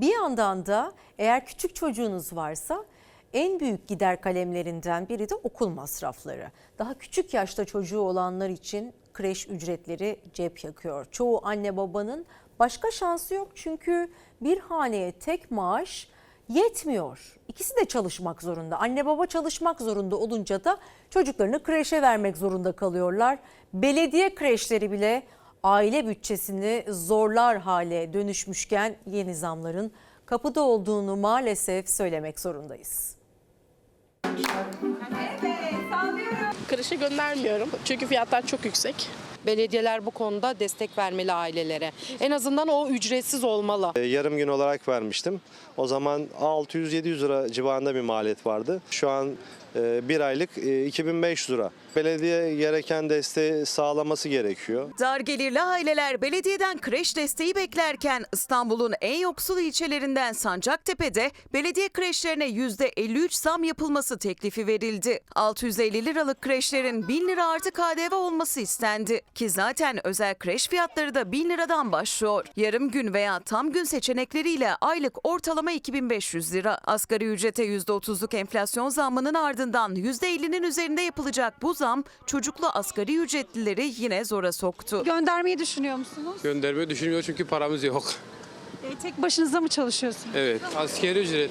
Bir yandan da eğer küçük çocuğunuz varsa en büyük gider kalemlerinden biri de okul masrafları. Daha küçük yaşta çocuğu olanlar için kreş ücretleri cep yakıyor. Çoğu anne babanın başka şansı yok çünkü bir haneye tek maaş yetmiyor. İkisi de çalışmak zorunda. Anne baba çalışmak zorunda olunca da çocuklarını kreşe vermek zorunda kalıyorlar. Belediye kreşleri bile aile bütçesini zorlar hale dönüşmüşken yeni zamların kapıda olduğunu maalesef söylemek zorundayız. Kreşe göndermiyorum çünkü fiyatlar çok yüksek. Belediyeler bu konuda destek vermeli ailelere. En azından o ücretsiz olmalı. E, Yarım gün olarak vermiştim. O zaman 600-700 lira civarında bir maliyet vardı. Şu an e, bir aylık e, 2500 lira. Belediye gereken desteği sağlaması gerekiyor. Dar gelirli aileler belediyeden kreş desteği beklerken İstanbul'un en yoksul ilçelerinden Sancaktepe'de belediye kreşlerine %53 zam yapılması teklifi verildi. 650 liralık kreşlerin 1000 lira artı KDV olması istendi. Ki zaten özel kreş fiyatları da 1000 liradan başlıyor. Yarım gün veya tam gün seçenekleriyle aylık ortalama 2500 lira. Asgari ücrete %30'luk enflasyon zammının ardından %50'nin üzerinde yapılacak bu zam çocuklu asgari ücretlileri yine zora soktu. Göndermeyi düşünüyor musunuz? Göndermeyi düşünmüyor çünkü paramız yok. E, tek başınıza mı çalışıyorsunuz? Evet, askeri ücret.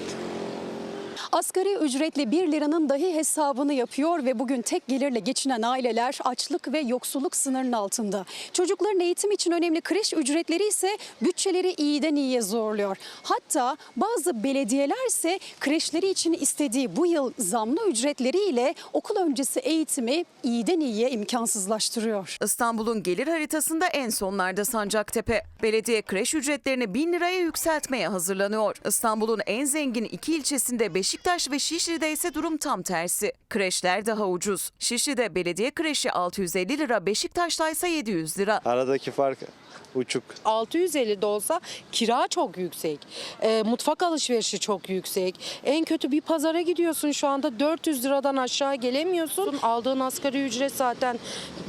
Asgari ücretle 1 liranın dahi hesabını yapıyor ve bugün tek gelirle geçinen aileler açlık ve yoksulluk sınırının altında. Çocukların eğitim için önemli kreş ücretleri ise bütçeleri iyiden iyiye zorluyor. Hatta bazı belediyeler ise kreşleri için istediği bu yıl zamlı ücretleriyle okul öncesi eğitimi iyiden iyiye imkansızlaştırıyor. İstanbul'un gelir haritasında en sonlarda Sancaktepe. Belediye kreş ücretlerini 1000 liraya yükseltmeye hazırlanıyor. İstanbul'un en zengin iki ilçesinde Beşiktaş ve Şişli'de ise durum tam tersi. Kreşler daha ucuz. Şişli'de belediye kreşi 650 lira, Beşiktaş'ta ise 700 lira. Aradaki fark uçuk. 650 de olsa kira çok yüksek. E, mutfak alışverişi çok yüksek. En kötü bir pazara gidiyorsun şu anda 400 liradan aşağı gelemiyorsun. Aldığın asgari ücret zaten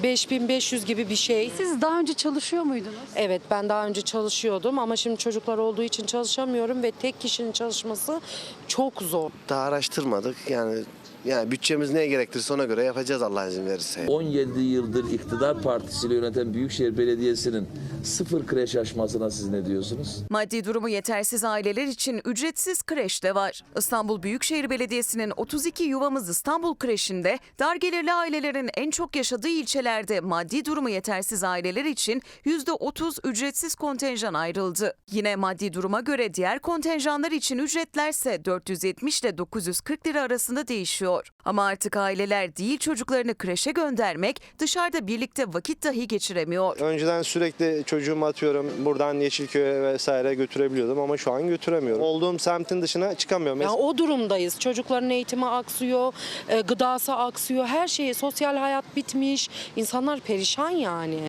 5500 gibi bir şey. Siz daha önce çalışıyor muydunuz? Evet ben daha önce çalışıyordum ama şimdi çocuklar olduğu için çalışamıyorum ve tek kişinin çalışması çok zor. Daha araştırmadık. Yani yani bütçemiz neye gerektirirse ona göre yapacağız Allah izin verirse. 17 yıldır iktidar partisiyle yöneten Büyükşehir Belediyesi'nin sıfır kreş açmasına siz ne diyorsunuz? Maddi durumu yetersiz aileler için ücretsiz kreş de var. İstanbul Büyükşehir Belediyesi'nin 32 Yuvamız İstanbul kreşinde dar gelirli ailelerin en çok yaşadığı ilçelerde maddi durumu yetersiz aileler için %30 ücretsiz kontenjan ayrıldı. Yine maddi duruma göre diğer kontenjanlar için ücretlerse 470 ile 940 lira arasında değişiyor. Ama artık aileler değil çocuklarını kreşe göndermek, dışarıda birlikte vakit dahi geçiremiyor. Önceden sürekli çocuğumu atıyorum buradan Yeşilköy'e vesaire götürebiliyordum ama şu an götüremiyorum. Olduğum semtin dışına çıkamıyorum. Ya o durumdayız. Çocukların eğitimi aksıyor, e, gıdası aksıyor, her şeyi, sosyal hayat bitmiş. İnsanlar perişan yani.